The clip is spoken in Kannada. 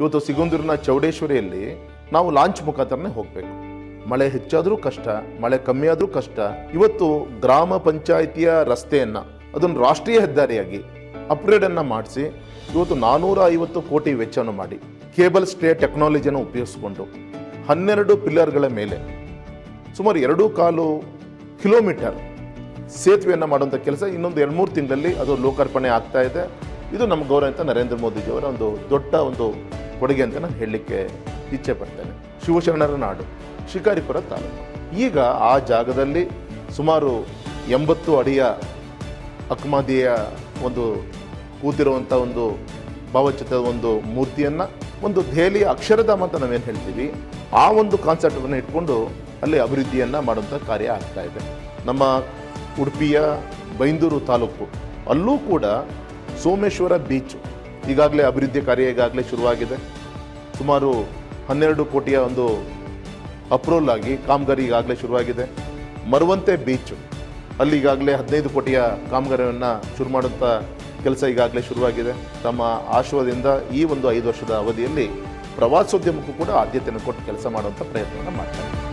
ಇವತ್ತು ಸಿಗುಂದೂರಿನ ಚೌಡೇಶ್ವರಿಯಲ್ಲಿ ನಾವು ಲಾಂಚ್ ಮುಖಾಂತರನೇ ಹೋಗಬೇಕು. ಮಳೆ ಹೆಚ್ಚಾದರೂ ಕಷ್ಟ, ಮಳೆ ಕಮ್ಮಿ ಆದರೂ ಕಷ್ಟ. ಇವತ್ತು ಗ್ರಾಮ ಪಂಚಾಯಿತಿಯ ರಸ್ತೆಯನ್ನು ಅದನ್ನು ರಾಷ್ಟ್ರೀಯ ಹೆದ್ದಾರಿಯಾಗಿ ಅಪ್ಗ್ರೇಡನ್ನು ಮಾಡಿಸಿ, ಇವತ್ತು ನಾನ್ನೂರ ಐವತ್ತು ಕೋಟಿ ವೆಚ್ಚವನ್ನು ಮಾಡಿ ಕೇಬಲ್ ಸ್ಟೇ ಟೆಕ್ನಾಲಜಿಯನ್ನು ಉಪಯೋಗಿಸಿಕೊಂಡು ಹನ್ನೆರಡು ಪಿಲ್ಲರ್ಗಳ ಮೇಲೆ ಸುಮಾರು ಎರಡೂ ಕಾಲು ಕಿಲೋಮೀಟರ್ ಸೇತುವೆಯನ್ನು ಮಾಡುವಂಥ ಕೆಲಸ ಇನ್ನೊಂದು ಎರಡು ಮೂರು ತಿಂಗಳಲ್ಲಿ ಅದು ಲೋಕಾರ್ಪಣೆ ಆಗ್ತಾ ಇದೆ. ಇದು ನಮ್ಮ ಗೌರವಂತ ನರೇಂದ್ರ ಮೋದಿಜಿಯವರ ಒಂದು ದೊಡ್ಡ ಒಂದು ಕೊಡುಗೆ ಅಂತ ನಾನು ಹೇಳಲಿಕ್ಕೆ ಇಚ್ಛೆ ಪಡ್ತೇನೆ. ಶಿವಶರಣರ ನಾಡು, ಶಿಕಾರಿಪುರ ತಾಲೂಕು. ಈಗ ಆ ಜಾಗದಲ್ಲಿ ಸುಮಾರು ಎಂಬತ್ತು ಅಡಿಯ ಅಕ್ಮಾದಿಯ ಒಂದು ಕೂತಿರುವಂಥ ಒಂದು ಭಾವಚಿತ್ರದ ಒಂದು ಮೂರ್ತಿಯನ್ನು ಒಂದು ದೆಹಲಿಯ ಅಕ್ಷರಧಾಮ ಅಂತ ನಾವೇನು ಹೇಳ್ತೀವಿ, ಆ ಒಂದು ಕಾನ್ಸೆಪ್ಟನ್ನು ಇಟ್ಕೊಂಡು ಅಲ್ಲಿ ಅಭಿವೃದ್ಧಿಯನ್ನು ಮಾಡುವಂಥ ಕಾರ್ಯ ಆಗ್ತಾ ಇದೆ. ನಮ್ಮ ಉಡುಪಿಯ ಬೈಂದೂರು ತಾಲೂಕು, ಅಲ್ಲೂ ಕೂಡ ಸೋಮೇಶ್ವರ ಬೀಚ್ ಈಗಾಗಲೇ ಅಭಿವೃದ್ಧಿ ಕಾರ್ಯ ಈಗಾಗಲೇ ಶುರುವಾಗಿದೆ. ಸುಮಾರು ಹನ್ನೆರಡು ಕೋಟಿಯ ಒಂದು ಅಪ್ರೂವಲ್ ಆಗಿ ಕಾಮಗಾರಿ ಈಗಾಗಲೇ ಶುರುವಾಗಿದೆ. ಮರುವಂತೆ ಬೀಚ್, ಅಲ್ಲಿ ಈಗಾಗಲೇ ಹದಿನೈದು ಕೋಟಿಯ ಕಾಮಗಾರಿಯನ್ನು ಶುರು ಮಾಡುವಂಥ ಕೆಲಸ ಈಗಾಗಲೇ ಶುರುವಾಗಿದೆ. ತಮ್ಮ ಆಶಯದಿಂದ ಈ ಒಂದು ಐದು ವರ್ಷದ ಅವಧಿಯಲ್ಲಿ ಪ್ರವಾಸೋದ್ಯಮಕ್ಕೂ ಕೂಡ ಆದ್ಯತೆಯನ್ನು ಕೊಟ್ಟು ಕೆಲಸ ಮಾಡುವಂಥ ಪ್ರಯತ್ನವನ್ನು ಮಾಡ್ತಾರೆ